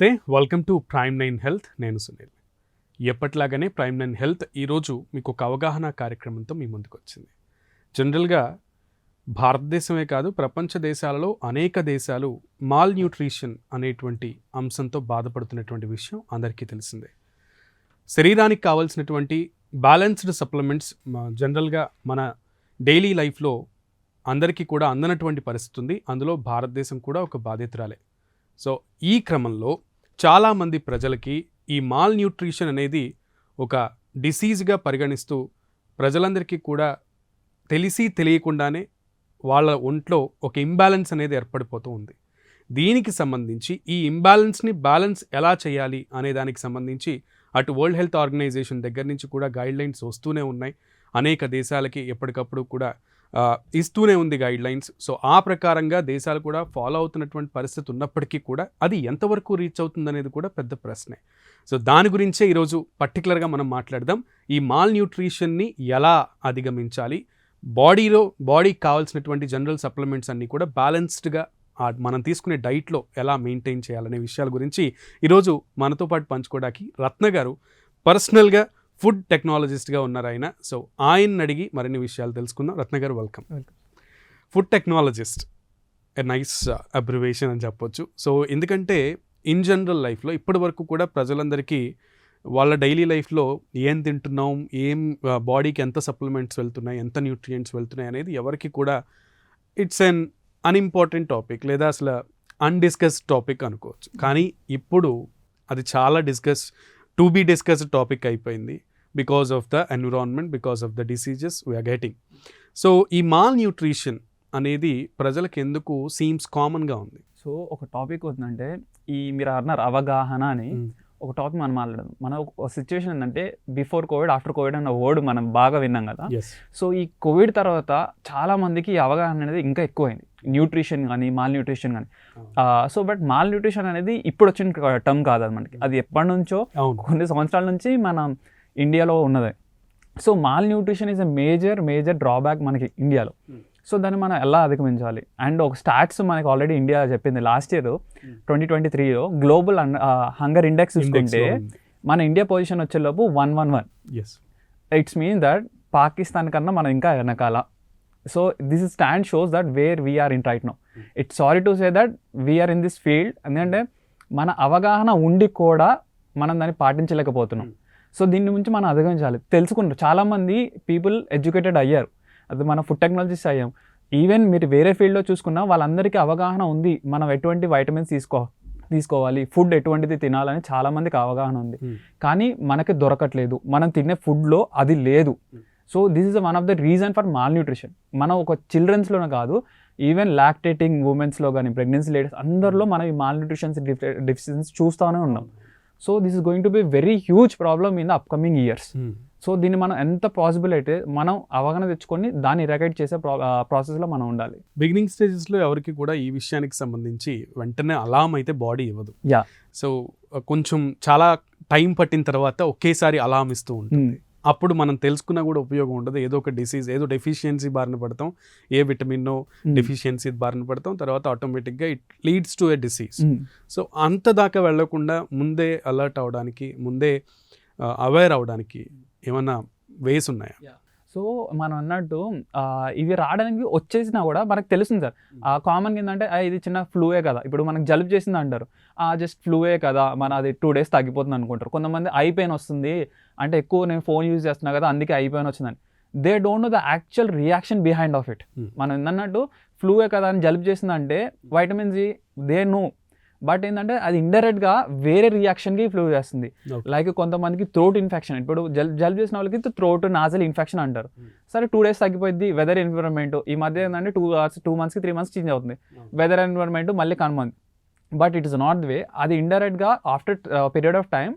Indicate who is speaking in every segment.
Speaker 1: నమస్తే welcome to Prime Nine Health నేను సునీల్. ఎప్పట్లాగానే ప్రైమ్ నైన్ హెల్త్ ఈరోజు మీకు ఒక అవగాహన కార్యక్రమంతో మీ ముందుకు వచ్చింది జనరల్గా భారతదేశమే కాదు ప్రపంచ దేశాలలో అనేక దేశాలు మాల్ న్యూట్రిషన్ అనేటువంటి అంశంతో బాధపడుతున్నటువంటి విషయం అందరికీ తెలిసిందే. శరీరానికి కావాల్సినటువంటి బ్యాలెన్స్డ్ సప్లిమెంట్స్ జనరల్గా మన డైలీ లైఫ్లో అందరికీ కూడా అందనటువంటి పరిస్థితి ఉంది అందులో భారతదేశం కూడా ఒక బాధితురాలే సో ఈ క్రమంలో చాలామంది ప్రజలకి ఈ మాల్ న్యూట్రిషన్ అనేది ఒక డిసీజ్గా పరిగణిస్తూ ప్రజలందరికీ కూడా తెలిసి తెలియకుండానే వాళ్ళ ఒంట్లో ఒక ఇంబ్యాలెన్స్ అనేది ఏర్పడిపోతూ ఉంది. దీనికి సంబంధించి ఈ ఇంబ్యాలెన్స్ని బ్యాలెన్స్ ఎలా చేయాలి అనే దానికి సంబంధించి అటు వరల్డ్ హెల్త్ ఆర్గనైజేషన్ దగ్గర నుంచి కూడా గైడ్ లైన్స్ వస్తూనే ఉన్నాయి. అనేక దేశాలకి ఎప్పటికప్పుడు కూడా ఇస్తూనే ఉంది గైడ్ లైన్స్ సో ఆ ప్రకారంగా దేశాలు కూడా ఫాలో అవుతున్నటువంటి పరిస్థితి ఉన్నప్పటికీ కూడా అది ఎంతవరకు రీచ్ అవుతుందనేది కూడా పెద్ద ప్రశ్నే. సో దాని గురించే ఈరోజు పర్టికులర్గా మనం మాట్లాడదాం. ఈ మాల్ న్యూట్రిషన్ని ఎలా అధిగమించాలి? బాడీలో బాడీకి కావాల్సినటువంటి జనరల్ సప్లిమెంట్స్ అన్నీ కూడా బ్యాలెన్స్డ్గా మనం తీసుకునే డైట్లో ఎలా మెయింటైన్ చేయాలనే విషయాల గురించి ఈరోజు మనతో పాటు పంచుకోవడానికి రత్న గారు. పర్సనల్గా ఫుడ్ టెక్నాలజిస్ట్గా ఉన్నారు ఆయన సో ఆయన్ని అడిగి మరిన్ని విషయాలు తెలుసుకుందాం. రత్న గారు welcome. Food technologist a nice abbreviation అని చెప్పొచ్చు. సో ఎందుకంటే ఇన్ జనరల్ లైఫ్లో ఇప్పటి వరకు కూడా ప్రజలందరికీ వాళ్ళ డైలీ లైఫ్లో ఏం తింటున్నాం ఏం బాడీకి ఎంత సప్లిమెంట్స్ వెళ్తున్నాయి ఎంత న్యూట్రియంట్స్ వెళ్తున్నాయి అనేది ఎవరికి కూడా ఇట్స్ అన్ అన్ఇంపార్టెంట్ టాపిక్ లేదా అసలు అన్డిస్కస్డ్ టాపిక్ అనుకోవచ్చు. కానీ ఇప్పుడు అది చాలా discuss to be discussed topic అయిపోయింది because of the environment because of the diseases we're getting so ఈ మాల్ న్యూట్రిషన్ అనేది ప్రజలకు ఎందుకు సీమ్స్ కామన్గా ఉంది?
Speaker 2: సో ఒక టాపిక్ వస్తుందంటే ఈ మీరు అన్నారు అవగాహన అని.
Speaker 1: Hmm.
Speaker 2: ఒక టాపిక్ మనం మాట్లాడదాం. మన ఒక సిచ్యువేషన్ ఏంటంటే బిఫోర్ కోవిడ్ ఆఫ్టర్ కోవిడ్ అన్న వర్డ్ మనం బాగా విన్నాం కదా. సో ఈ కోవిడ్ తర్వాత చాలా మందికి ఈ అవగాహన అనేది ఇంకా ఎక్కువైంది. న్యూట్రిషన్ కానీ మాల్ న్యూట్రిషన్ కానీ సో బట్ మాల్ న్యూట్రిషన్ అనేది ఇప్పుడు వచ్చిన టర్మ్ కాదు అది మనకి. అది ఎప్పటి నుంచో కొన్ని సంవత్సరాల నుంచి మన ఇండియాలో ఉన్నది. So malnutrition is a major major drawback మనకి ఇండియాలో. సో దాన్ని మనం ఎలా అధిగమించాలి? అండ్ ఒక స్టాట్స్ మనకి ఆల్రెడీ ఇండియా చెప్పింది లాస్ట్ ఇయర్ ట్వంటీ ట్వంటీ త్రీలో గ్లోబల్ హంగర్ ఇండెక్స్ చూసుకుంటే మన ఇండియా పొజిషన్ వచ్చేలోపు one one one. It's mean that Pakistan కన్నా మనం ఇంకా వెనకాల. So this is stand shows that where we're in right no it's sorry to say that we're in this field ఎందుకంటే మన అవగాహన ఉండి కూడా మనం దాన్ని పాటించలేకపోతున్నాం. సో దీని నుంచి మనం అధిగమించాలి. తెలుసుకుంటారు చాలామంది పీపుల్ ఎడ్యుకేటెడ్ అయ్యారు. అది మన ఫుడ్ టెక్నాలజిస్ట్ అయ్యాం. ఈవెన్ మీరు వేరే ఫీల్డ్లో చూసుకున్నా వాళ్ళందరికీ అవగాహన ఉంది. మనం ఎటువంటి వైటమిన్స్ తీసుకో తీసుకోవాలి? ఫుడ్ ఎటువంటిది తినాలని చాలామందికి అవగాహన ఉంది. కానీ మనకి దొరకట్లేదు. మనం తినే ఫుడ్లో అది లేదు. So this is one of the reason for malnutrition మనం ఒక చిల్డ్రన్స్లోనే కాదు ఈవెన్ లాక్టేటింగ్ ఉమెన్స్లో కానీ ప్రెగ్నెన్సీ లేడీస్ అందరిలో మనం ఈ మాల్ న్యూట్రిషన్స్ డెఫిషియన్స్ చూస్తూనే ఉన్నాం. So this is going to be very huge problem in the upcoming years so దీన్ని మనం ఎంత పాసిబుల్ అయితే మనం అవగాహన తెచ్చుకొని దాన్ని ఇరాకేట్ చేసే ప్రాసెస్లో మనం ఉండాలి.
Speaker 1: బిగినింగ్ స్టేజెస్లో ఎవరికి కూడా ఈ విషయానికి సంబంధించి వెంటనే అలాం అయితే బాడీ ఇవ్వదు.
Speaker 2: Yeah.
Speaker 1: సో కొంచెం చాలా టైం పట్టిన తర్వాత ఒకేసారి అలాం ఇస్తూ ఉంటుంది. అప్పుడు మనం తెలుసుకున్నా కూడా ఉపయోగం ఉండదు. ఏదో ఒక డిసీజ్ ఏదో డెఫిషియన్సీ బారిన పడతాం. ఏ విటమిన్ డెఫిషియన్సీ బారిన పడతాం. తర్వాత ఆటోమేటిక్గా it leads to a disease so అంత దాకా వెళ్ళకుండా ముందే అలర్ట్ అవడానికి ముందే అవేర్ అవడానికి ఏమన్నా వేస్ ఉన్నాయా?
Speaker 2: సో మనం అన్నట్టు ఇవి రావడానికి వచ్చేసినా కూడా మనకు తెలుస్తుంది సార్. ఆ కామన్గా ఏంటంటే "ఆ, ఇది చిన్న ఫ్లూయే కదా. ఇప్పుడు మనకు జలుబు చేసింది అంటారు. ఆ జస్ట్ ఫ్లూయే కదా. మన అది టూ డేస్ తగ్గిపోతుంది అనుకుంటారు. కొంతమంది ఐ పెయిన్ వస్తుంది. అంటే ఎక్కువ నేను ఫోన్ యూజ్ చేస్తున్నా కదా అందుకే ఐ పెయిన్ వచ్చిందని. They don't know the actual reaction behind of it. మనం ఏంటన్నట్టు ఫ్లూయే కదా అని జలుబు చేసిందంటే vitamin G they know but ఏంటంటే అది ఇండైరెక్ట్గా వేరే రియాక్షన్కి ఫ్లూ చేస్తుంది. లైక్ కొంతమందికి థ్రోట్ ఇన్ఫెక్షన్. ఇప్పుడు జల్ జలుబు చేసిన వాళ్ళకి థ్రోట్ నాజల్ ఇన్ఫెక్షన్ అంటారు.
Speaker 1: Hmm.
Speaker 2: సరే టూ డేస్ తగ్గిపోయింది వెదర్ ఎన్విరాన్మెంట్. ఈ మధ్య ఏంటంటే టూ అవర్స్ టూ మంత్స్కి త్రీ మంత్స్ చేంజ్ అవుతుంది. వెదర్ ఎన్విరాన్మెంట్ మళ్ళీ కనుమంది but it is not way. అది ఇండైరెక్ట్గా ఆఫ్టర్ పీరియడ్ ఆఫ్ టైం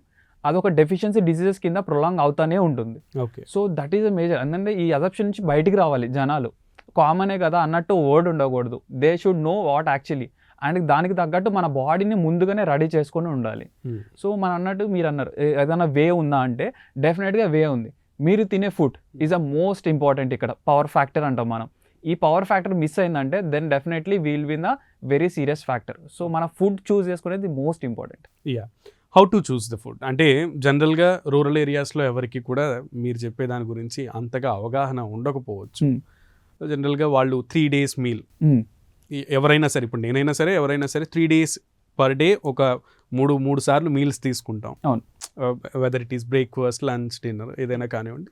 Speaker 2: అదొక డెఫిషియన్సీ డిసీజెస్ కింద ప్రొలాంగ్ అవుతానే ఉంటుంది.
Speaker 1: Okay.
Speaker 2: So that is a major. ఎందుకంటే ఈ అజప్షన్ నుంచి బయటికి రావాలి జనాలు. కామనే కదా అన్నట్టు వర్డ్ ఉండకూడదు. They should know what actually. And దానికి తగ్గట్టు మన బాడీని ముందుగానే రెడీ చేసుకొని ఉండాలి. సో మనం అన్నట్టు మీరు అన్నారు ఏదైనా వే ఉందా అంటే డెఫినెట్గా వే ఉంది. మీరు తినే food is a most important ఇక్కడ పవర్ ఫ్యాక్టర్ అంటాం మనం. ఈ పవర్ ఫ్యాక్టర్ మిస్ అయిందంటే then definitely we'll win the very serious factor so మన ఫుడ్ చూస్ చేసుకునేది most important
Speaker 1: yeah how to choose the food అంటే జనరల్గా రూరల్ ఏరియాస్లో ఎవరికి కూడా మీరు చెప్పే దాని గురించి అంతగా అవగాహన ఉండకపోవచ్చు.
Speaker 2: Hmm.
Speaker 1: జనరల్గా వాళ్ళు త్రీ డేస్ మీల్ ఎవరైనా సరే ఇప్పుడు నేనైనా సరే ఎవరైనా సరే త్రీ డేస్ పర్ డే ఒక మూడు మూడు సార్లు మీల్స్ తీసుకుంటాం.
Speaker 2: అవును.
Speaker 1: Whether it is breakfast lunch dinner ఏదైనా కానివ్వండి.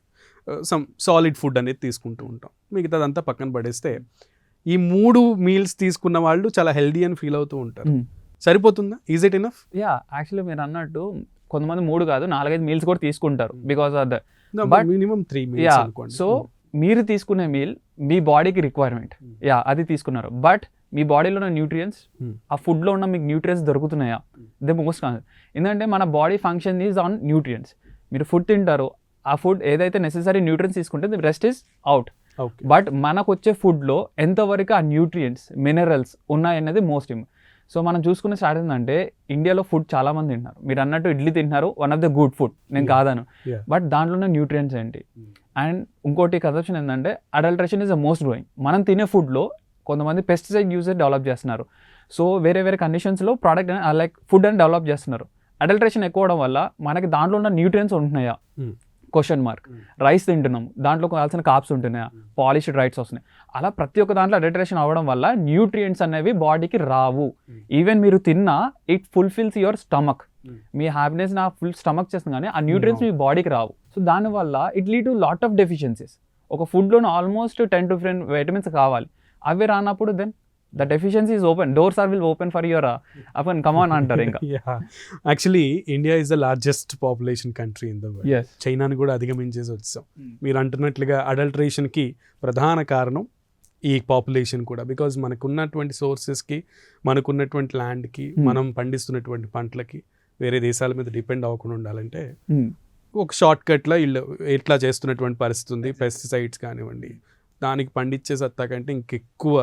Speaker 1: సమ్ సాలిడ్ ఫుడ్ అనేది తీసుకుంటూ ఉంటాం. మిగతాదంతా పక్కన పడేస్తే ఈ మూడు మీల్స్ తీసుకున్న వాళ్ళు చాలా హెల్దీ అని ఫీల్ అవుతూ ఉంటారు. సరిపోతుందా? Is it enough
Speaker 2: yeah actually మీరు అన్నట్టు కొంతమంది మూడు కాదు నాలుగైదు మీల్స్ కూడా తీసుకుంటారు because of the But-
Speaker 1: minimum three meals
Speaker 2: so మీరు తీసుకునే మీల్ మీ బాడీకి రిక్వైర్మెంట్. యా అది తీసుకున్నారు బట్ మీ బాడీలో ఉన్న న్యూట్రియన్స్
Speaker 1: Hmm.
Speaker 2: ఆ ఫుడ్లో ఉన్న మీకు న్యూట్రియన్స్ దొరుకుతున్నాయా. దే మోస్ట్ కాన్ ఎందుకంటే మన body function is on nutrients మీరు ఫుడ్ తింటారు ఆ ఫుడ్ ఏదైతే నెసెసరీ న్యూట్రియన్స్ తీసుకుంటే రెస్ట్ ఈస్ అవుట్ బట్ మనకు వచ్చే ఫుడ్లో ఎంతవరకు ఆ న్యూట్రియంట్స్ మినరల్స్ ఉన్నాయనేది మోస్ట్ ఇంపార్టెంట్ సో మనం చూసుకునే స్టార్ట్ ఏంటంటే ఇండియాలో ఫుడ్ చాలా మంది తింటున్నారు మీరు అన్నట్టు ఇడ్లీ తింటున్నారు one of the good food నేను. కాదాను. బట్ దాంట్లో ఉన్న న్యూట్రియంట్స్ ఏంటి
Speaker 1: Hmm.
Speaker 2: అండ్ ఇంకోటి కన్సెప్షన్ ఏంటంటే adulteration is the most growing మనం తినే ఫుడ్లో కొంతమంది పెస్టిసైడ్ యూజర్ డెవలప్ చేస్తున్నారు. సో వేరే వేరే కండిషన్స్లో ప్రోడక్ట్ లైక్ ఫుడ్ అని డెవలప్ చేస్తున్నారు. అడల్ట్రేషన్ ఎక్కువ అవడం వల్ల మనకి దాంట్లో ఉన్న న్యూట్రియన్స్ ఉంటున్నాయా?
Speaker 1: Hmm.
Speaker 2: Question mark
Speaker 1: Hmm.
Speaker 2: Rice తింటున్నాం. దాంట్లో కావాల్సిన కాప్స్ ఉంటున్నాయా?
Speaker 1: Hmm.
Speaker 2: పాలిష్డ్ రైట్స్ వస్తున్నాయి. అలా ప్రతి ఒక్క దాంట్లో అడల్ట్రేషన్ అవ్వడం వల్ల న్యూట్రియంట్స్ అనేవి బాడీకి రావు.
Speaker 1: Hmm.
Speaker 2: ఈవెన్ మీరు తిన్నా it fulfils your stomach
Speaker 1: Hmm.
Speaker 2: మీ హ్యాపీనెస్ నా ఫుల్ స్టమక్ చేస్తుంది కానీ ఆ న్యూట్రియన్స్ మీ బాడీకి రావు. సో దానివల్ల it lead to lot of deficiencies ఒక ఫుడ్లోనే ఆల్మోస్ట్ టెన్ డిఫరెంట్ వైటమిన్స్ కావాలి. అవి రానప్పుడు then the deficiency is open doors are will open for your upon common అంటారు ఇంకా.
Speaker 1: Actually India is the largest population country in the world చైనాని కూడా అధిగమించేసి వచ్చాం. మీరు అంటున్నట్లుగా అడల్ట్రేషన్కి ప్రధాన కారణం ఈ పాపులేషన్ కూడా. బికాజ్ మనకున్నటువంటి సోర్సెస్కి మనకున్నటువంటి ల్యాండ్కి
Speaker 2: Hmm.
Speaker 1: మనం పండిస్తున్నటువంటి పంటలకి వేరే దేశాల మీద డిపెండ్ అవ్వకుండా ఉండాలంటే
Speaker 2: Hmm.
Speaker 1: ఒక షార్ట్ కట్లో వీళ్ళు ఎట్లా చేస్తున్నటువంటి పరిస్థితి ఉంది. పెస్టిసైడ్స్ కానివ్వండి. దానికి పండించే సత్తా కంటే ఇంకెక్కువ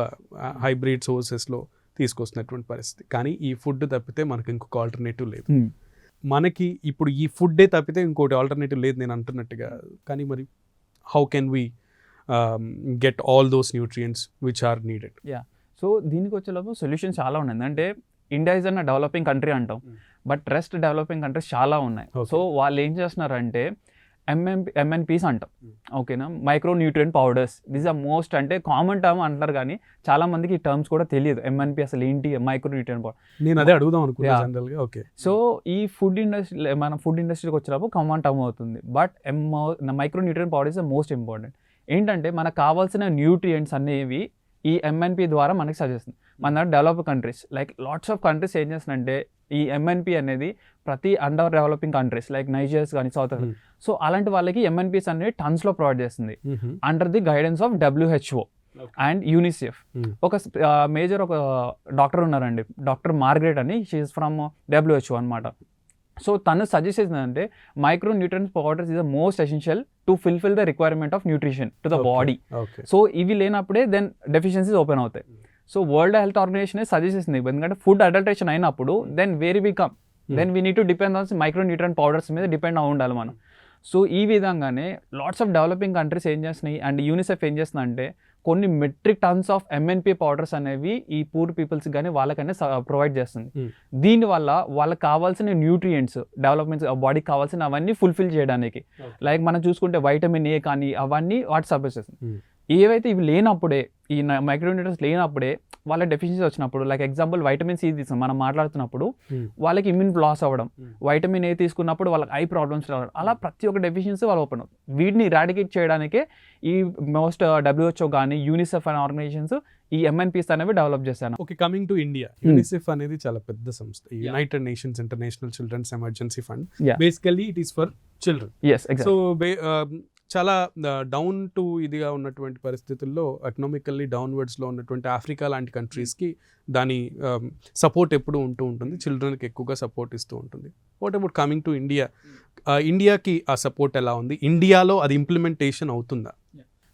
Speaker 1: హైబ్రిడ్ సోర్సెస్లో తీసుకొస్తున్నటువంటి పరిస్థితి. కానీ ఈ ఫుడ్ తప్పితే మనకి ఇంకొక ఆల్టర్నేటివ్ లేదు. మనకి ఇప్పుడు ఈ ఫుడ్డే తప్పితే ఇంకోటి ఆల్టర్నేటివ్ లేదు నేను అంటున్నట్టుగా. కానీ మరి how can we get all those nutrients which are needed?
Speaker 2: So దీనికి వచ్చేలోపు సొల్యూషన్ చాలా ఉన్నాయి. అంటే ఇండియా ఇస్ అన్న డెవలపింగ్ కంట్రీ అంటాం. బట్ రెస్ట్ డెవలపింగ్ కంట్రీస్ చాలా ఉన్నాయి. సో వాళ్ళు ఏం చేస్తున్నారంటే ఎంఎం ఎంఎన్పీస్ అంటాం. ఓకేనా micro nutrient powders this are most అంటే కామన్ టర్మ్ అంటారు కానీ చాలా మందికి ఈ టర్మ్స్ కూడా తెలియదు. ఎంఎన్పి అసలు ఏంటి? మైక్రో న్యూట్రియన్ పౌడర్
Speaker 1: నేను అదే అడుగుదాం. జనరల్గా ఓకే
Speaker 2: సో ఈ ఫుడ్ ఇండస్ట్రీ మన ఫుడ్ ఇండస్ట్రీకి వచ్చినప్పుడు కామన్ టర్మ్ అవుతుంది. But MO micro nutrient powder is the most important ఏంటంటే మనకు కావాల్సిన న్యూట్రియంట్స్ అనేవి ఈ ఎంఎన్పి ద్వారా మనకి సజెస్తుంది మన develop countries like lots of countries ఏం చేస్తుందంటే ఈ ఎంఎన్పి అనేది ప్రతి under developing countries like Nigers కానీ సౌత్ సో అలాంటి వాళ్ళకి ఎంఎన్పిస్ అనేవి టన్స్లో ప్రొవైడ్ చేస్తుంది. Under the guidance of WHO. And UNICEF
Speaker 1: Hmm.
Speaker 2: ఒక మేజర్ ఒక డాక్టర్ ఉన్నారండి. డాక్టర్ మార్గరెట్ అని. షీఈస్ ఫ్రమ్ డబ్ల్యూహెచ్ఓ అనమాట సో తను సజెస్ట్ చేసిందంటే micro nutrient powders is the most essential to fulfil the requirement of nutrition to the body so ఇవి లేనప్పుడే then deficiencies open అవుతాయి. So world health organisation suggest చేసింది. ఎందుకంటే food adulteration అయినప్పుడు then very we come then we need to depend on micro nutrient powders మీద depend అయి ఉండాలి మనం. సో ఈ విధంగానే లాట్స్ ఆఫ్ డెవలపింగ్ కంట్రీస్ ఏం చేస్తున్నాయి? అండ్ యూనిసెఫ్ ఏం చేస్తుందంటే కొన్ని metric tons of MNP powders అనేవి ఈ పూర్ పీపుల్స్ కానీ వాళ్ళకనే ప్రొవైడ్ చేస్తుంది.
Speaker 1: Hmm.
Speaker 2: దీనివల్ల వాళ్ళకి కావాల్సిన న్యూట్రియంట్స్ డెవలప్మెంట్స్ బాడీకి కావాల్సిన అవన్నీ ఫుల్ఫిల్ చేయడానికి. లైక్ మనం చూసుకుంటే వైటమిన్ ఏ కానీ అవన్నీ వాటి సపోజ్ చేస్తుంది.
Speaker 1: Hmm.
Speaker 2: ఏవైతే ఇవి లేనప్పుడే ఈ మైక్రోన్యూట్రియన్స్ లేనప్పుడే వాళ్ళ డెఫిషియన్సీ వచ్చినప్పుడు లైక్ ఎగ్జాంపుల్ వైటమిన్ సి తీసుకున్నాం మనం మాట్లాడుతున్నప్పుడు
Speaker 1: Hmm.
Speaker 2: వాళ్ళకి ఇమ్యూన్ లాస్ అవ్వడం
Speaker 1: Hmm.
Speaker 2: వైటమిన్ ఏ తీసుకున్నప్పుడు వాళ్ళకి ఐ ప్రాబ్లమ్స్ రావడం అలా ప్రతి ఒక్క డెఫిషియన్సీ వాళ్ళు ఓపెన్ అవుతుంది వీటిని ఇరాడికేట్ చేయడానికే ఈ మోస్ట్ డబ్ల్యూహెచ్ఓ కానీ యూనిసెఫ్ అనే ఆర్గనైజేషన్స్ ఈ ఎంఎన్పీస్ అనేవి డెవలప్ చేశాను.
Speaker 1: Okay coming to India UNICEF అనేది చాలా పెద్ద సంస్థ. United nations international children's emergency fund. Basically it is for children
Speaker 2: yes
Speaker 1: so చాలా డౌన్ టు ఇదిగా ఉన్నటువంటి పరిస్థితుల్లో ఎకనామికల్లీ డౌన్వర్డ్స్లో ఉన్నటువంటి ఆఫ్రికా లాంటి కంట్రీస్కి దాని సపోర్ట్ ఎప్పుడు ఉంటూ ఉంటుంది. చిల్డ్రన్కి ఎక్కువగా సపోర్ట్ ఇస్తూ ఉంటుంది. What about coming to India ఇండియాకి ఆ సపోర్ట్ ఎలా ఉంది? ఇండియాలో అది ఇంప్లిమెంటేషన్ అవుతుందా?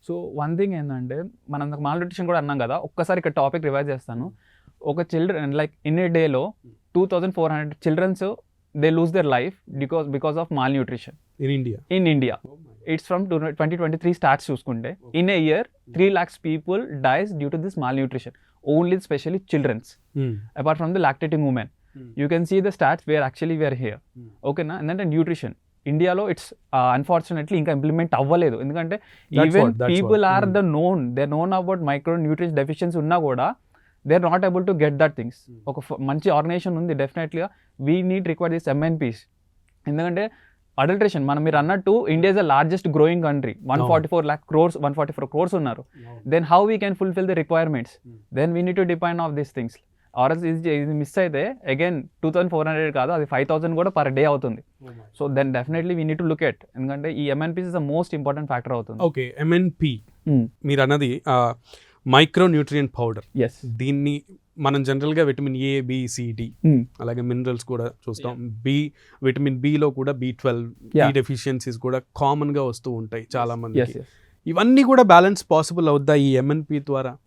Speaker 2: సో వన్ థింగ్ ఏంటంటే మనం మాల్ న్యూట్రిషన్ కూడా అన్నాం కదా ఒక్కసారి ఇక్కడ టాపిక్ రివైజ్ చేస్తాను. ఒక చిల్డ్రన్ లైక్ ఇన్ ఏ డేలో two thousand four hundred childrens they lose their life because because of malnutrition
Speaker 1: in India
Speaker 2: in India. It's from 2023 stats చూసుకుంటే in a year 3 lakhs people dies due to this malnutrition only especially children's
Speaker 1: Hmm.
Speaker 2: apart from the lactating women you can see the stats where actually we are here
Speaker 1: Hmm.
Speaker 2: ఓకేనా ఎందుకంటే nutrition ఇండియాలో it's unfortunately ఇంకా implement అవ్వలేదు ఎందుకంటే even people. Are
Speaker 1: Hmm.
Speaker 2: The known they known about micro nutrition deficiency ఉన్నా కూడా they are not able to get that things
Speaker 1: Hmm.
Speaker 2: ఒక మంచి ఆర్గనైజేషన్ ఉంది డెఫినెట్లీగా we need require this MNPs ఎందుకంటే అడల్ట్రేషన్ మనం మీరు అన్నట్టు India is the largest growing country one forty four lakh crores one forty four crores ఉన్నారు. Then how we can fulfil the requirements
Speaker 1: Hmm.
Speaker 2: Then we need to depend of these things RS ఇది ఇది miss అయితే again two thousand four hundred కాదు అది five thousand కూడా per day అవుతుంది. So then definitely we need to look at ఎందుకంటే ఈ MNPs is the most important factor అవుతుంది.
Speaker 1: ఓకే ఎంఎన్పి మీరు అన్నది మైక్రో న్యూట్రియంట్ పౌడర్.
Speaker 2: ఎస్
Speaker 1: దీన్ని మనం జనరల్గా విటమిన్ ఏ బి డి అలాగే మినరల్స్ కూడా చూస్తాం. బి విటమిన్ బిలో కూడా బి ట్వెల్వ్. డెఫిషియన్సీస్ కూడా కామన్గా వస్తూ ఉంటాయి చాలా
Speaker 2: ఎస్
Speaker 1: ఇవన్నీ కూడా బ్యాలెన్స్ పాసిబుల్ అవుద్దా ఈ ఎంఎన్పి ద్వారా?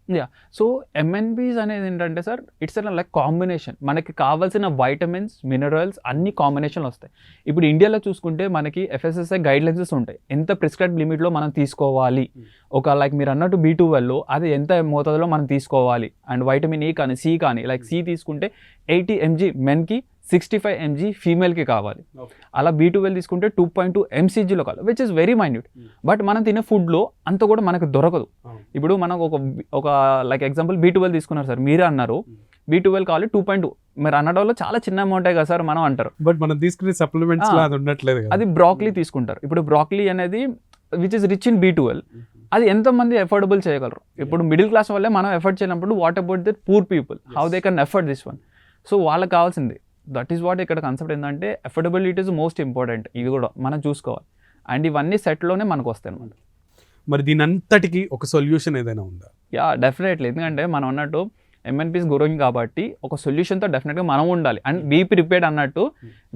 Speaker 2: సో ఎంఎన్బీస్ అనేది ఏంటంటే సార్ ఇట్స్ లైక్ కాంబినేషన్ మనకి కావాల్సిన వైటమిన్స్ మినరల్స్ అన్ని కాంబినేషన్లు వస్తాయి. ఇప్పుడు ఇండియాలో చూసుకుంటే మనకి ఎఫ్ఎస్ఎస్ఐ గైడ్ లైన్సెస్ ఉంటాయి. ఎంత ప్రిస్క్రైబ్ లిమిట్లో మనం తీసుకోవాలి?
Speaker 1: Hmm.
Speaker 2: ఒక లైక్ మీరు అన్నట్టు బీ లో అది ఎంత మోతాదులో మనం తీసుకోవాలి? అండ్ వైటమిన్ ఏ కానీ సి కానీ లైక్ సి తీసుకుంటే ఎయిటీ ఎంజీ మెన్కి సిక్స్టీ ఫైవ్ ఎంజీ ఫీమేల్కి కావాలి. అలా బీ ట్వెల్వ్ తీసుకుంటే టూ పాయింట్ టూ ఎంసీజీలో కావాలి which is very minute
Speaker 1: Hmm.
Speaker 2: But మనం తినే ఫుడ్లో అంత కూడా మనకు దొరకదు. ఇప్పుడు మనకు ఒక ఒక లైక్ ఎగ్జాంపుల్ బీ ట్వెల్వ్ తీసుకున్నారు సార్ మీరే అన్నారు.
Speaker 1: Hmm.
Speaker 2: బీ ట్వెల్వ్ కావాలి టూ పాయింట్ టూ మీరు అనడంలో చాలా చిన్న అమౌంటే కదా సార్ మనం అంటారు.
Speaker 1: బట్ మనం తీసుకునే సప్లిమెంట్స్. అది ఉండట్లేదు
Speaker 2: అది బ్రాక్లీ తీసుకుంటారు. ఇప్పుడు బ్రాక్లీ అనేది which is rich in B twelve అది ఎంతమంది ఎఫోర్డబుల్ చేయగలరు? ఇప్పుడు మిడిల్ క్లాస్ వల్లే మనం ఎఫర్ట్ చేయనప్పుడు what about the poor people how they can effort this one so వాళ్ళకి కావాల్సింది దట్ ఈస్ వాట్ ఇక్కడ కాన్సెప్ట్ ఏంటంటే ఎఫోర్డబిలిటీ ఇస్ మోస్ట్ ఇంపార్టెంట్ ఇది కూడా మనం చూసుకోవాలి. అండ్ ఇవన్నీ సెట్లోనే మనకు వస్తాయి అనమాట
Speaker 1: మరి దీని అంతటికి ఒక సొల్యూషన్ ఏదైనా ఉందా?
Speaker 2: యా డెఫినెట్లీ ఎందుకంటే మనం అన్నట్టు ఎంఎన్పీస్ గ్రోయింగ్ కాబట్టి ఒక సొల్యూషన్తో డెఫినెట్గా మనం ఉండాలి. అండ్ వీ ప్రిపేర్డ్ అన్నట్టు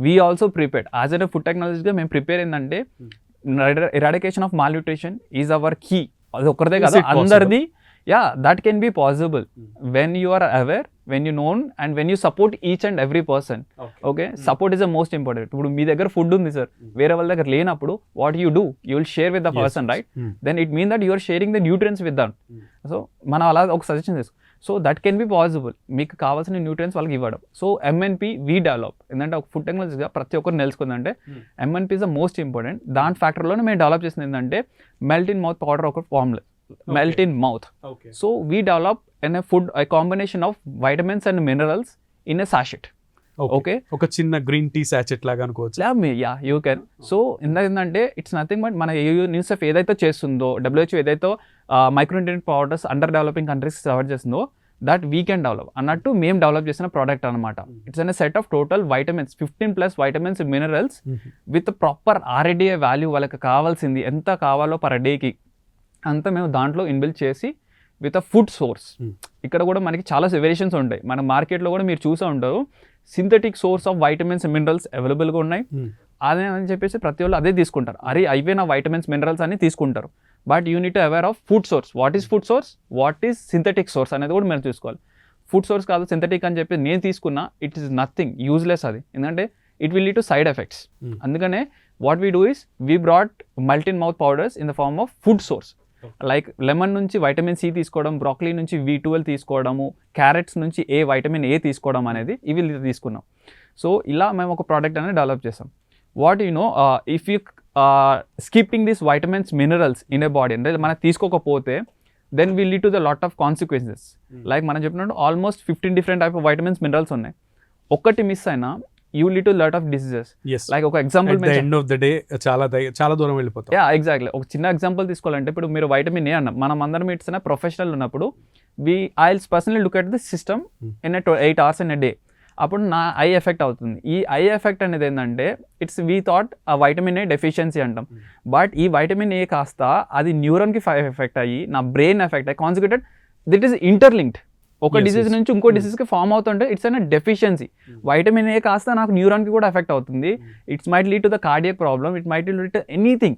Speaker 2: we also prepared as a food టెక్నాలజీగా మేము ప్రిపేర్ ఏంటంటే eradication of malnutrition is our key అది ఒక్కరిదే
Speaker 1: Is
Speaker 2: కదా yeah that can be possible when you are aware when you known and when you support each and every person okay support is the most important ఇప్పుడు మీ దగ్గర food ఉంది sir వేరే వాళ్ళ దగ్గర లేనప్పుడు what you do you will share with the person. Right
Speaker 1: Hmm.
Speaker 2: Then it mean that you are sharing the nutrients with that
Speaker 1: Hmm.
Speaker 2: So మనం అలా ఒక సజెషన్ చేసుకో so that can be possible మీకు కావాల్సిన న్యూట్రియన్స్ వాళ్ళకి ఇవ్వడం. So MNP we develop ఎందుకంటే ఒక ఫుడ్ టెక్నాలజీగా ప్రతి ఒక్కరు
Speaker 1: Hmm.
Speaker 2: MNP is the most important దాని ఫ్యాక్టర్లోనే మేము డెవలప్ చేసింది ఏంటంటే మెల్ట్ ఇన్ మౌత్ పౌడర్ ఒక formula melt in mouth
Speaker 1: okay
Speaker 2: so we develop in a food I combination of vitamins and minerals in a sachet okay
Speaker 1: ఒక చిన్న green tea sachet లాగా అనుకోవచ్చు.
Speaker 2: యా మీ యా కెన్ సో ఇందాక ఏంటంటే it's nothing but మన UNICEF ఏదైతే చేస్తుందో డబ్ల్యూహెచ్ఓ ఏదైతే micronutrient powders under developing countries serve చేస్తుందో దట్ వీ కెన్ డెవలప్ అన్నట్టు మేము డెవలప్ చేసిన ప్రోడక్ట్ అనమాట it's an set of total vitamins fifteen plus vitamins minerals with proper RDA value వాళ్ళకి కావాల్సింది ఎంత కావాలో పర్ డేకి అంతా మేము దాంట్లో ఇన్బిల్డ్ చేసి with a food source.
Speaker 1: Hmm.
Speaker 2: ఇక్కడ కూడా మనకి చాలా వేరియేషన్స్ ఉంటాయి. మన మార్కెట్లో కూడా మీరు చూసే ఉంటారు. Synthetic source of vitamins minerals అవైలబుల్గా ఉన్నాయి. అదే అని చెప్పేసి ప్రతి వాళ్ళు అదే తీసుకుంటారు. అరే అవే నా వైటమిన్స్ మినరల్స్ అని తీసుకుంటారు. But you need aware of food source what is food source what is synthetic source అనేది కూడా మీరు చూసుకోవాలి. ఫుడ్ సోర్స్ కాదు సింథటిక్ అని చెప్పి నేను తీసుకున్నా ఇట్ ఈస్ నథింగ్ యూజ్లెస్ అది. ఎందుకంటే it will lead to side effects
Speaker 1: Hmm.
Speaker 2: అందుకనే what we do is we brought melt in mouth powders in the form of food source like lemon నుంచి vitamin C తీసుకోవడం broccoli నుంచి B twelve తీసుకోవడము carrots నుంచి ఏ vitamin A తీసుకోవడం అనేది ఇవి తీసుకున్నాం. సో ఇలా మేము ఒక ప్రోడక్ట్ అనేది డెవలప్ చేసాం. What you know if you skipping this vitamins minerals in a body అంటే మనం తీసుకోకపోతే then will lead to the lot of consequences like మనం చెప్పినట్టు almost fifteen different type of vitamins minerals ఉన్నాయి. ఒక్కటి మిస్ అయినా you lead to lot of diseases. Like ఒక example
Speaker 1: at end of the day చాలా చాలా దూరం వెళ్ళిపోతాం.
Speaker 2: యా ఎగ్జాక్ట్లీ ఒక చిన్న ఎగ్జాంపుల్ తీసుకోవాలంటే ఇప్పుడు మీరు వైటమిన్ ఏ అన్నాం మనం అందరం ఇట్స్ ప్రొఫెషనల్ ఉన్నప్పుడు we I personally look at the system
Speaker 1: Hmm.
Speaker 2: In eight hours in a day అప్పుడు నా ఐ ఎఫెక్ట్ అవుతుంది. ఈ ఐ ఎఫెక్ట్ అనేది ఏంటంటే ఇట్స్ వీ థాట్ ఆ వైటమిన్ ఏ డెఫిషియన్సీ అంటాం.
Speaker 1: Hmm.
Speaker 2: బట్ ఈ వైటమిన్ ఏ కాస్త అది న్యూరాన్కి ఎఫెక్ట్ అయ్యి నా బ్రెయిన్ ఎఫెక్ట్ అయ్యి కాన్సిక్యూటెడ్ దిట్ ఈస్ ఇంటర్లింక్డ్ ఒక డిసీజ్. నుంచి ఇంకో
Speaker 1: Hmm.
Speaker 2: డిసీజ్కి ఫామ్ అవుతుంటే it's an deficiency
Speaker 1: Hmm.
Speaker 2: Vitamin A కాస్త నాకు న్యూరాన్కి కూడా ఎఫెక్ట్ అవుతుంది. It's might lead to the cardiac problem it might lead to anything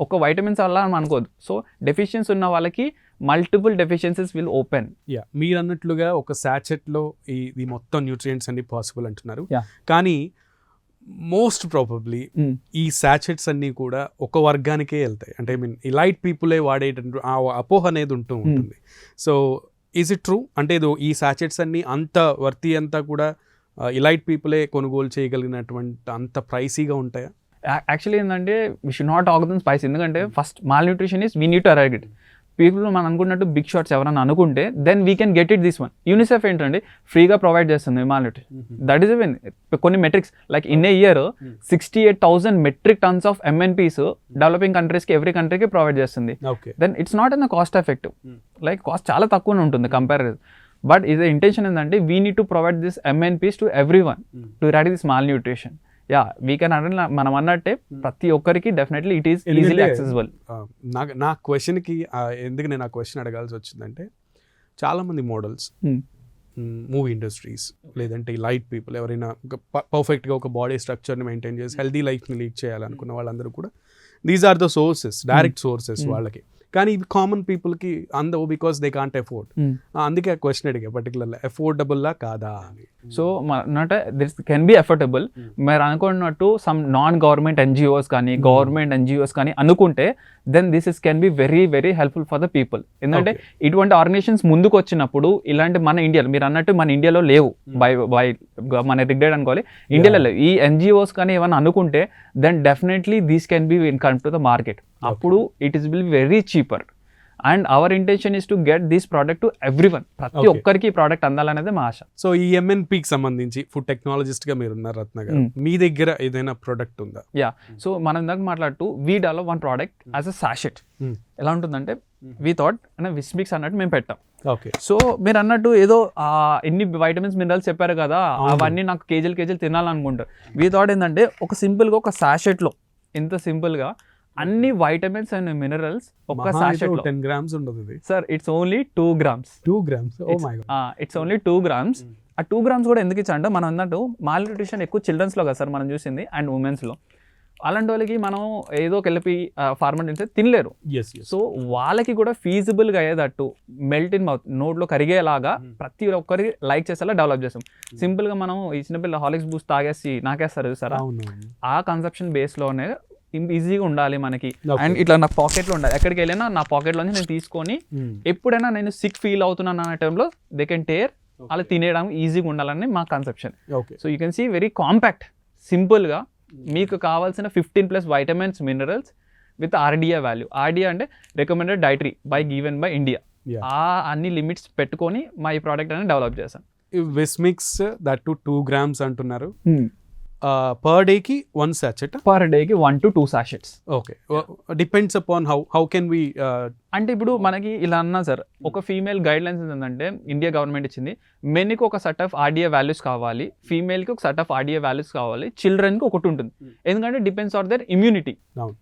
Speaker 2: ఒక వైటమిన్స్ వల్ల అని అనుకోదు సో డెఫిషియన్స్ ఉన్న వాళ్ళకి multiple deficiencies will open
Speaker 1: yeah మీరు అన్నట్లుగా ఒక సాచెట్లో ఈ ఈ మొత్తం న్యూట్రియంట్స్ అన్ని పాసిబుల్ అంటున్నారు. కానీ మోస్ట్ ప్రాబబ్లీ
Speaker 2: Hmm.
Speaker 1: ఈ సాచెట్స్ అన్నీ కూడా ఒక వర్గానికే వెళ్తాయి. అంటే ఐ మీన్ ఇలైట్ పీపులే వాడేటటువంటి ఆ అపోహ అనేది ఉంటూ ఉంటుంది. సో ఈజ్ ఇట్ ట్రూ అంటే ఇది ఈ సాచెట్స్ అన్నీ అంత వర్తి అంతా కూడా ఇలైట్ పీపులే కొనుగోలు చేయగలిగినటువంటి అంత ప్రైసీగా ఉంటాయా?
Speaker 2: యాక్చువల్లీ ఏంటంటే వీ షుడ్ నాట్ ఆగ్ దన్ స్పైస్ ఎందుకంటే first malnutrition is we need to eradicate it people మనం అనుకున్నట్టు బిగ్ షాట్స్ ఎవరైనా అనుకుంటే then we can get it this one UNICEF ఏంటంటే ఫ్రీగా ప్రొవైడ్ చేస్తుంది malnutrition that is even కొన్ని metrics like in a year sixty eight thousand metric tons of MNPs developing కంట్రీస్కి every కంట్రీకి ప్రొవైడ్ చేస్తుంది. Then it's not in the cost effective. Like cost చాలా తక్కువనే ఉంటుంది కంపేర్ బట్ ఇది intention ఏంటంటే we need to provide this MNPs to everyone to ready this malnutrition yeah we can అంటే మనం అన్నట్టే ప్రతి ఒక్కరికి definitely it is easily accessible
Speaker 1: నా నా క్వశ్చన్కి ఎందుకు నేను ఆ క్వశ్చన్ అడగాల్సి వచ్చిందంటే చాలామంది మోడల్స్ మూవీ ఇండస్ట్రీస్ లేదంటే ఈ లైట్ పీపుల్ ఎవరైనా పర్ఫెక్ట్గా ఒక బాడీ స్ట్రక్చర్ని మెయింటైన్ చేసి హెల్దీ లైఫ్ని లీడ్ చేయాలనుకున్న వాళ్ళందరూ కూడా these are the sources direct sources
Speaker 2: Hmm.
Speaker 1: వాళ్ళకి. కానీ ఇవి కామన్ పీపుల్కి అందవు బికాస్ దే కాంట్ అఫోర్డ్ అందుకే ఆ క్వశ్చన్ అడిగా పర్టికులర్గా అఫోర్డబుల్లా కాదా అని
Speaker 2: సో అంటే this can be affordable
Speaker 1: Hmm.
Speaker 2: మీరు అనుకున్నట్టు సమ్ నాన్ గవర్నమెంట్ ఎన్జిఓస్ కానీ
Speaker 1: Hmm.
Speaker 2: గవర్నమెంట్ ఎన్జిఓస్ కానీ అనుకుంటే then this is can be very very helpful for the people ఎందుకంటే. ఇటువంటి ఆర్గనైజేషన్స్ ముందుకు వచ్చినప్పుడు ఇలాంటి మన ఇండియాలో మీరు అన్నట్టు మన ఇండియాలో లేవు
Speaker 1: Hmm.
Speaker 2: బై బై మన రిగ్రెడ్ అనుకోవాలి. ఇండియాలో ఈ ఎన్జిఓస్ కానీ ఏమైనా అనుకుంటే then definitely these can be in come to the market అప్పుడు it is will very cheaper and our intention is to get this product to everyone ప్రతి. ఒక్కరికి ఈ ప్రోడక్ట్ అందాలనేది మా ఆశ.
Speaker 1: సో ఈ ఎంఎన్పికి సంబంధించి ఫుడ్ టెక్నాలజిస్ట్గా మీరు ఉన్నారు రత్న గారు.
Speaker 2: Hmm.
Speaker 1: మీ దగ్గర ఏదైనా ప్రొడక్ట్ ఉందా?
Speaker 2: యా సో మనం ఇందాక మాట్లాడుతూ we develop one product as a sachet. ఎలా ఉంటుందంటే వీ థాట్ అంటే విస్మిక్స్ అన్నట్టు మేము పెట్టాం.
Speaker 1: ఓకే
Speaker 2: సో మీరు అన్నట్టు ఏదో ఎన్ని వైటమిన్స్ మినరల్స్ చెప్పారు కదా
Speaker 1: అవును.
Speaker 2: అవన్నీ నాకు కేజీలు కేజీలు తినాలనుకుంటారు వీ థాట్ ఏంటంటే ఒక సింపుల్గా ఒక సాషెట్లో ఇంత సింపుల్గా అన్ని వైటమిన్స్ అండ్ మినరల్స్ ఒక సాషెట్లో
Speaker 1: టెన్ గ్రామ్స్ ఉండదు ఇది.
Speaker 2: Sir it's only two grams
Speaker 1: two grams oh my
Speaker 2: it's only two grams. ఆ టూ గ్రామ్స్ కూడా ఎందుకు ఇచ్చా అంటే మనం అన్నట్టు మాల్ న్యూట్రిషన్ ఎక్కువ చిల్డ్రన్స్లో కదా సార్ మనం చూసింది అండ్ ఉమెన్స్లో అలాంటి వాళ్ళకి మనం ఏదో కలిపి ఫార్మర్ తింటే తినలేరు. సో వాళ్ళకి కూడా ఫీజిబుల్గా అయ్యేటట్టు మెల్ట్ ఇన్ మౌత్ నోట్లో కరిగేలాగా
Speaker 1: Mm.
Speaker 2: ప్రతి ఒక్కరికి లైక్ చేసేలా డెవలప్ చేస్తాం. సింపుల్గా మనం ఈ చిన్నపిల్ల హాలిక్స్ బూస్ట్ తాగేసి నాకేస్తారు చూసారా?
Speaker 1: అవును
Speaker 2: ఆ కన్సెప్షన్ బేస్లోనే ఈజీగా ఉండాలి మనకి. అండ్ ఇట్లా నా పాకెట్లో ఉండాలి. ఎక్కడికి వెళ్ళినా నా పాకెట్లోంచి నేను తీసుకొని
Speaker 1: Hmm.
Speaker 2: ఎప్పుడైనా నేను సిక్ ఫీల్ అవుతున్నాను అనే టైంలో దే కెన్ టేర్ అలా తినేయడం ఈజీగా ఉండాలని మా conception so you can see very compact సింపుల్గా మీకు కావాల్సిన fifteen plus vitamins minerals with RDA value RDA అంటే recommended dietary by given by India. ఆ అన్ని లిమిట్స్ పెట్టుకొని మా ఈ ప్రోడక్ట్ అనేది డెవలప్ చేశాను
Speaker 1: Vismix that to two grams అంటున్నారు. పర్ డేకి వన్ సాచెట్
Speaker 2: పర్ డేకి one to two sachets
Speaker 1: okay depends upon how how can we
Speaker 2: అంటే ఇప్పుడు మనకి ఇలా అన్నా సార్ ఒక ఫీమేల్ గైడ్ లైన్స్ ఏంటంటే ఇండియా గవర్నమెంట్ ఇచ్చింది మెన్కి ఒక సెట్ ఆఫ్ ఆర్డిఏ వాల్యూస్ కావాలి ఫీమేల్కి ఒక సెట్ ఆఫ్ ఆర్డిఏ వాల్యూస్ కావాలి చిల్డ్రన్కి ఒకటి ఉంటుంది.
Speaker 1: Hmm.
Speaker 2: ఎందుకంటే డిపెండ్స్ ఆన్ దర్ ఇమ్యూనిటీ.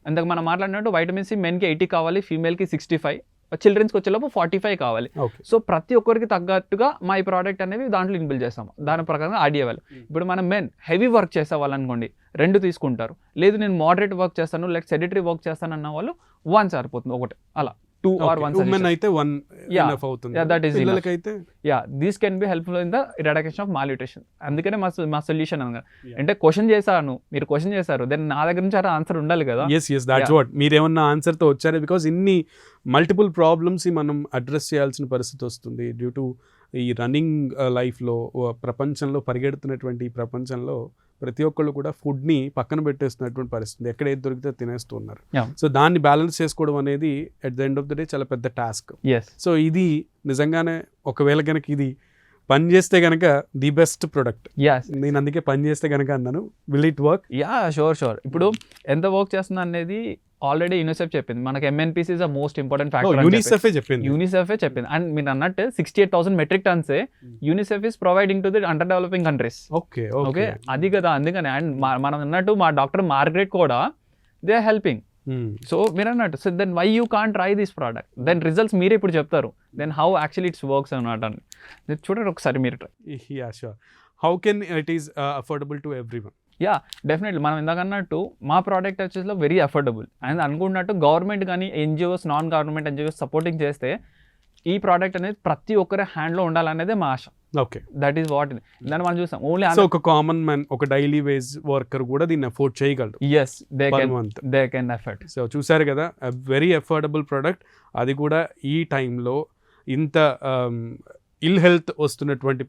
Speaker 2: అంతకు మనం మాట్లాడినట్టు వైటమిన్ సి మెన్కి ఎయిటీ కావాలి ఫీమేల్కి సిక్స్టీ ఫైవ్ చిల్డ్రన్స్కి వచ్చేలోపు ఫార్టీ ఫైవ్ కావాలి సో ప్రతి ఒక్కరికి తగ్గట్టుగా మా ఈ ప్రోడక్ట్ అనేవి దాంట్లో ఇన్బిల్ చేస్తాం దాని ప్రకారంగా ఆడియో వాళ్ళు
Speaker 1: Hmm.
Speaker 2: ఇప్పుడు మనం మెన్ హెవీ వర్క్ చేసే వాళ్ళు అనుకోండి రెండు తీసుకుంటారు. లేదు నేను మోడరేట్ వర్క్ చేస్తాను లేక సెడిటరీ వర్క్ చేస్తాను అన్న వాళ్ళు వన్ సరిపోతుంది ఒకటి. అలా. టూ ఆర్ వన్
Speaker 1: ఉమెన్ అయితే వన్. ఎనఫ్ అవుతుంది.
Speaker 2: Is enough.
Speaker 1: పిల్లలకైతే?
Speaker 2: Yeah these can be helpful in the eradication of malnutrition అందుకనే మా మా సొల్యూషన్ అనగా. అంటే క్వశ్చన్ చేశాను. మీరు క్వశ్చన్ చేశారు. దెన్ నా దగ్గర నుంచి ఆన్సర్ ఉండాలి కదా?
Speaker 1: Yes yes that's. వాట్ మీరేమన్నా ఆన్సర్తో వచ్చారు? బికాస్ ఇన్ని మల్టిపుల్ ప్రాబ్లమ్స్ మనం అడ్రస్ చేయాల్సిన పరిస్థితి వస్తుంది. డ్యూ టు ఈ రన్నింగ్ లైఫ్లో ప్రపంచంలో పరిగెడుతున్నటువంటి ప్రపంచంలో ప్రతి ఒక్కళ్ళు కూడా ఫుడ్ని పక్కన పెట్టేస్తున్నటువంటి పరిస్థితి. ఎక్కడ ఏది దొరికితే తినేస్తూ ఉన్నారు.
Speaker 2: Yeah.
Speaker 1: సో దాన్ని బ్యాలెన్స్ చేసుకోవడం అనేది at the end of the day చాలా పెద్ద టాస్క్ సో ఇది నిజంగానే ఒకవేళ కనుక ఇది పని చేస్తే కనుక ది బెస్ట్ ప్రొడక్ట్.
Speaker 2: యస్
Speaker 1: నేను అందుకే పని చేస్తే కనుక అన్నాను. Will it work
Speaker 2: yeah sure sure ఇప్పుడు ఎంత వర్క్ చేస్తుంది అనేది ఆల్రెడీ యూనిసెఫ్ చెప్పింది. మనకి MNPs is the most important factor
Speaker 1: యూనిసెఫే చెప్పింది.
Speaker 2: యూనిసెఫ్ చెప్పింది. అండ్ మీరు అన్నట్టు sixty eight thousand metric tons UNICEF is providing to the under developing countries
Speaker 1: okay
Speaker 2: okay అది కదా అందుకని. అండ్ మనం అన్నట్టు మా డాక్టర్ మార్గరెట్ కూడా దే ఆర్ హెల్పింగ్. సో మీరు అన్నట్టు so then why you can try this product then results మీరే ఇప్పుడు చెప్తారు. Then how actually it's works అనమాట అని. చూడండి ఒకసారి మీరు try
Speaker 1: yeah sure how can it is affordable to everyone
Speaker 2: yeah definitely మనం ఇందాక అన్నట్టు మా ప్రోడక్ట్ వచ్చేసి వెరీ అఫోర్డబుల్ అండ్ అనుకున్నట్టు గవర్నమెంట్ కానీ NGOs non government NGOs supporting చేస్తే ఈ ప్రోడక్ట్ అనేది ప్రతి ఒక్కరి హ్యాండ్లో ఉండాలనేదే మా ఆశ.
Speaker 1: ఓకే
Speaker 2: దట్ ఈస్ వాట్ దాన్ని మనం చూస్తాం. ఓన్లీ
Speaker 1: సో ఒక కామన్ మ్యాన్ ఒక డైలీ వేజ్ వర్కర్ కూడా దీన్ని అఫోర్డ్ చేయగలరు
Speaker 2: yes they can
Speaker 1: month
Speaker 2: they can afford
Speaker 1: so చూసారు కదా వెరీ అఫోర్డబుల్ ప్రోడక్ట్ అది కూడా ఈ టైంలో ఇంత ఇల్ హెల్త్ వస్తున్నటువంటి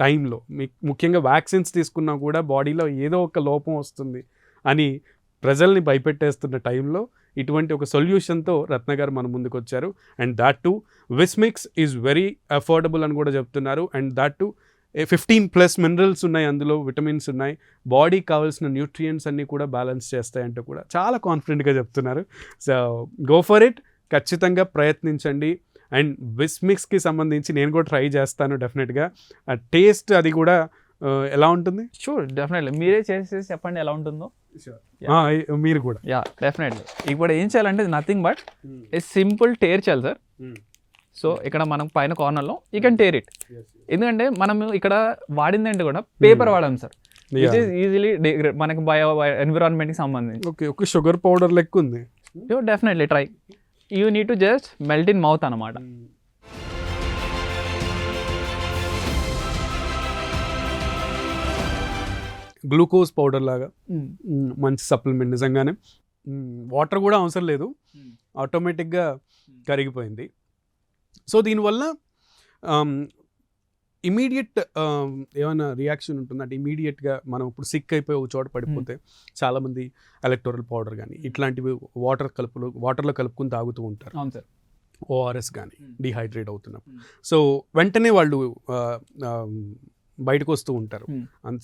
Speaker 1: టైంలో ముఖ్యంగా వ్యాక్సిన్స్ తీసుకున్నా కూడా బాడీలో ఏదో ఒక లోపం వస్తుంది అని ప్రజల్ని భయపెట్టేస్తున్న టైంలో ఇటువంటి ఒక సొల్యూషన్తో రత్న గారు మన ముందుకు వచ్చారు and that to Vismix is very affordable అని కూడా చెప్తున్నారు. And that to fifteen plus minerals ఉన్నాయి అందులో విటమిన్స్ ఉన్నాయి. బాడీకి కావాల్సిన న్యూట్రియంట్స్ అన్నీ కూడా బ్యాలెన్స్ చేస్తాయంటూ కూడా చాలా కాన్ఫిడెంట్గా చెప్తున్నారు. సో గో ఫర్ ఇట్ ఖచ్చితంగా ప్రయత్నించండి. అండ్ విస్మిక్స్కి సంబంధించి నేను కూడా ట్రై చేస్తాను డెఫినెట్గా టేస్ట్ అది కూడా ఎలా ఉంటుంది?
Speaker 2: షూర్ డెఫినెట్లీ మీరే చేసేసి చెప్పండి ఎలా ఉంటుందో.
Speaker 1: మీరు కూడా.
Speaker 2: యా డెఫినెట్లీ ఇప్పుడు ఏం చేయాలంటే nothing but a simple tear చేయాలి సార్ సో ఇక్కడ మనం పైన కార్నర్లో యూ కెన్ టేర్ ఇట్ ఎందుకంటే మనం ఇక్కడ వాడిందంటే కూడా పేపర్ వాడాం సార్ విచ్ ఈస్ ఈజీలీ మనకి బయో ఎన్విరాన్మెంట్కి సంబంధించి.
Speaker 1: ఓకే ఒక షుగర్ పౌడర్ లెక్క ఉంది.
Speaker 2: You definitely try you need to just melt in mouth అనమాట
Speaker 1: గ్లూకోజ్ పౌడర్ లాగా. మంచి సప్లిమెంట్ నిజంగానే. వాటర్ కూడా అవసరం లేదు. ఆటోమేటిక్గా కరిగిపోయింది. సో దీనివల్ల ఇమీడియట్ ఏమైనా రియాక్షన్ ఉంటుంది? అంటే ఇమీడియట్గా మనం ఇప్పుడు సిక్ అయిపోయి ఒక చోట పడిపోతే చాలామంది ఎలక్టోరల్ పౌడర్ కానీ ఇట్లాంటివి వాటర్ కలుపులు వాటర్లో కలుపుకుని తాగుతూ ఉంటారు.
Speaker 2: అవును సార్.
Speaker 1: ఓఆర్ఎస్ కానీ. డిహైడ్రేట్ అవుతున్నప్పుడు. సో వెంటనే వాళ్ళు బయటకు వస్తూ ఉంటారు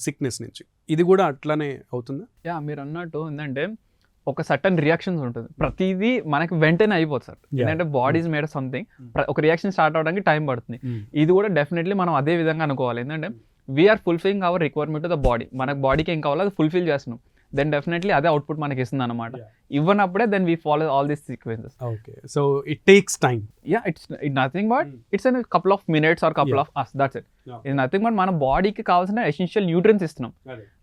Speaker 1: సిక్నెస్ నుంచి. ఇది కూడా అట్లానే అవుతుందా?
Speaker 2: యా మీరు అన్నట్టు ఏంటంటే ఒక సర్టన్ రియాక్షన్స్ ఉంటుంది. ప్రతిదీ మనకి వెంటనే అయిపోతుంది సార్. ఎందుకంటే బాడీస్ మేడ్ సంథింగ్. ఒక రియాక్షన్ స్టార్ట్ అవడానికి టైం పడుతుంది. ఇది కూడా డెఫినెట్లీ మనం అదే విధంగా అనుకోవాలి. ఏంటంటే we're fulfilling our requirement to the body మనకు బాడీకి ఏం కావాలో అది ఫుల్ఫిల్ చేస్తున్నాం. దెన్ డెఫినెట్లీ అదే అవుట్పుట్ మనకి ఇస్తుంది అనమాట. ఇవ్వనప్పుడే then we follow all these sequences
Speaker 1: okay so it takes time
Speaker 2: yeah it's it nothing but. It's an couple of minutes or couple. Of us that's it ఇది nothing but మన బాడీకి కావాల్సిన essential nutrients ఇస్తున్నాం.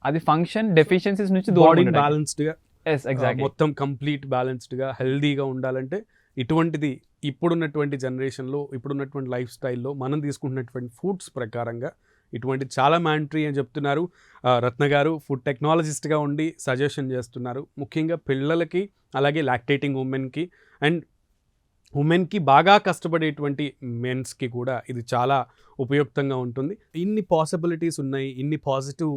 Speaker 2: అది function deficiencies నుంచి
Speaker 1: body బ్యాలెన్స్డ్గా
Speaker 2: yes exactly
Speaker 1: మొత్తం complete బ్యాలెన్స్డ్గా హెల్దీగా ఉండాలంటే ఇటువంటిది ఇప్పుడున్నటువంటి జనరేషన్లో ఇప్పుడున్నటువంటి లైఫ్ స్టైల్లో మనం తీసుకుంటున్నటువంటి ఫుడ్స్ ప్రకారంగా ఇటువంటి చాలా మ్యాంట్రీ అని చెప్తున్నారు. రత్న గారు ఫుడ్ టెక్నాలజిస్ట్గా ఉండి సజెషన్ చేస్తున్నారు. ముఖ్యంగా పిల్లలకి అలాగే లాక్టేటింగ్ ఉమెన్కి అండ్ ఉమెన్కి బాగా కష్టపడేటువంటి మెన్స్కి కూడా ఇది చాలా ఉపయుక్తంగా ఉంటుంది. ఇన్ని పాసిబిలిటీస్ ఉన్నాయి ఇన్ని పాజిటివ్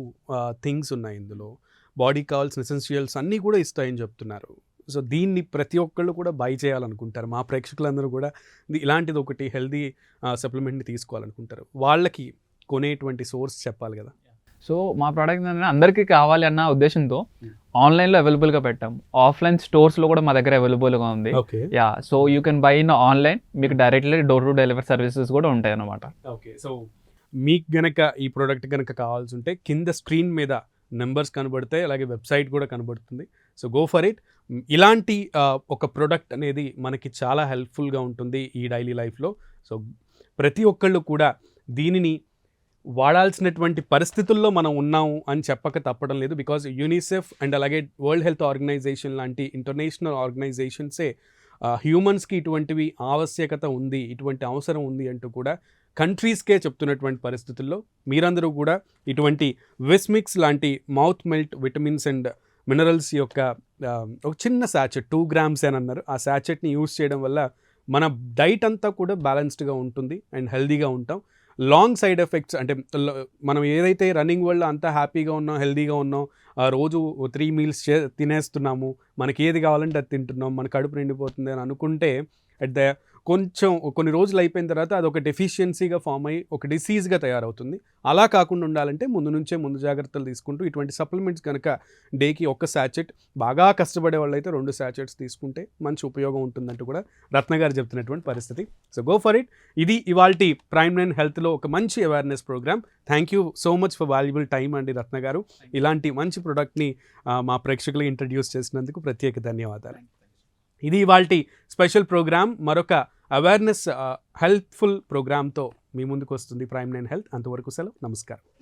Speaker 1: థింగ్స్ ఉన్నాయి ఇందులో. బాడీకి కావాల్సిన ఎసెన్షియల్స్ అన్నీ కూడా ఇస్తాయని చెప్తున్నారు. సో దీన్ని ప్రతి ఒక్కళ్ళు కూడా బై చేయాలనుకుంటారు. మా ప్రేక్షకులందరూ కూడా ఇలాంటిది ఒకటి హెల్దీ సప్లిమెంట్ని తీసుకోవాలనుకుంటారు. వాళ్ళకి కొనేటువంటి సోర్స్ చెప్పాలి కదా.
Speaker 2: సో మా ప్రోడక్ట్ అందరికీ కావాలి అన్న ఉద్దేశంతో ఆన్లైన్లో అవైలబుల్గా పెట్టాం. ఆఫ్లైన్ స్టోర్స్లో కూడా మా దగ్గర అవైలబుల్గా ఉంది.
Speaker 1: Okay
Speaker 2: yeah so you can buy in online మీకు directly door to delivery services కూడా ఉంటాయి అన్నమాట
Speaker 1: ఓకే సో మీకు గనక ఈ ప్రోడక్ట్ గనక కావాల్సి ఉంటే కింద స్క్రీన్ మీద నెంబర్స్ కనబడతాయి అలాగే వెబ్సైట్ కూడా కనబడుతుంది. సో గో ఫర్ ఇట్ ఇలాంటి ఒక ప్రోడక్ట్ అనేది మనకి చాలా హెల్ప్ఫుల్గా ఉంటుంది ఈ డైలీ లైఫ్లో సో ప్రతి ఒక్కళ్ళు కూడా దీనిని వాడాల్సినటువంటి పరిస్థితుల్లో మనం ఉన్నాము అని చెప్పక తప్పడం లేదు బికాజ్ యూనిసెఫ్ అండ్ అలాగే వరల్డ్ హెల్త్ ఆర్గనైజేషన్ లాంటి ఇంటర్నేషనల్ ఆర్గనైజేషన్సే హ్యూమన్స్కి ఇటువంటివి ఆవశ్యకత ఉంది ఇటువంటి అవసరం ఉంది అంటూ కూడా కంట్రీస్కే చెప్తున్నటువంటి పరిస్థితుల్లో మీరందరూ కూడా ఇటువంటి విస్మిక్స్ లాంటి mouth melt vitamins and minerals యొక్క ఒక చిన్న శాచెట్ టూ గ్రామ్స్ అని అన్నారు. ఆ శాచెట్ని యూస్ చేయడం వల్ల మన డైట్ అంతా కూడా బ్యాలెన్స్డ్గా ఉంటుంది అండ్ హెల్దీగా ఉంటాం. లాంగ్ సైడ్ ఎఫెక్ట్స్ అంటే మనం ఏదైతే రన్నింగ్ వల్ల అంతా హ్యాపీగా ఉన్నాం హెల్దీగా ఉన్నాం ఆ రోజు త్రీ మీల్స్ చే తినేస్తున్నాము మనకి ఏది కావాలంటే అది తింటున్నాం మన కడుపు నిండిపోతుంది అని అనుకుంటే అట్ ద కొంచెం కొన్ని రోజులు అయిపోయిన తర్వాత అది ఒక డెఫిషియన్సీగా ఫామ్ అయ్యి ఒక డిసీజ్గా తయారవుతుంది. అలా కాకుండా ఉండాలంటే ముందు నుంచే ముందు జాగ్రత్తలు తీసుకుంటూ ఇటువంటి సప్లిమెంట్స్ కనుక డేకి ఒక్క శాచెట్ బాగా కష్టపడే వాళ్ళు అయితే రెండు శాచెట్స్ తీసుకుంటే మంచి ఉపయోగం ఉంటుందంటూ కూడా రత్న గారు చెప్తున్నటువంటి పరిస్థితి. సో గో ఫర్ ఇట్ ఇది ఇవాల్టి ప్రైమ్ నైన్ హెల్త్లో ఒక మంచి awareness programme thank you so much for valuable time అండి రత్న గారు. ఇలాంటి మంచి ప్రోడక్ట్ని మా ప్రేక్షకులు ఇంట్రడ్యూస్ చేసినందుకు ప్రత్యేక ధన్యవాదాలు. ఇది ఇవాల్టి స్పెషల్ ప్రోగ్రామ్ మరొక అవేర్నెస్ హెల్ప్ఫుల్ ప్రోగ్రామ్తో మీ ముందుకు వస్తుంది ప్రైమ్ నైన్ హెల్త్. అంతవరకు సెలవు. నమస్కారం.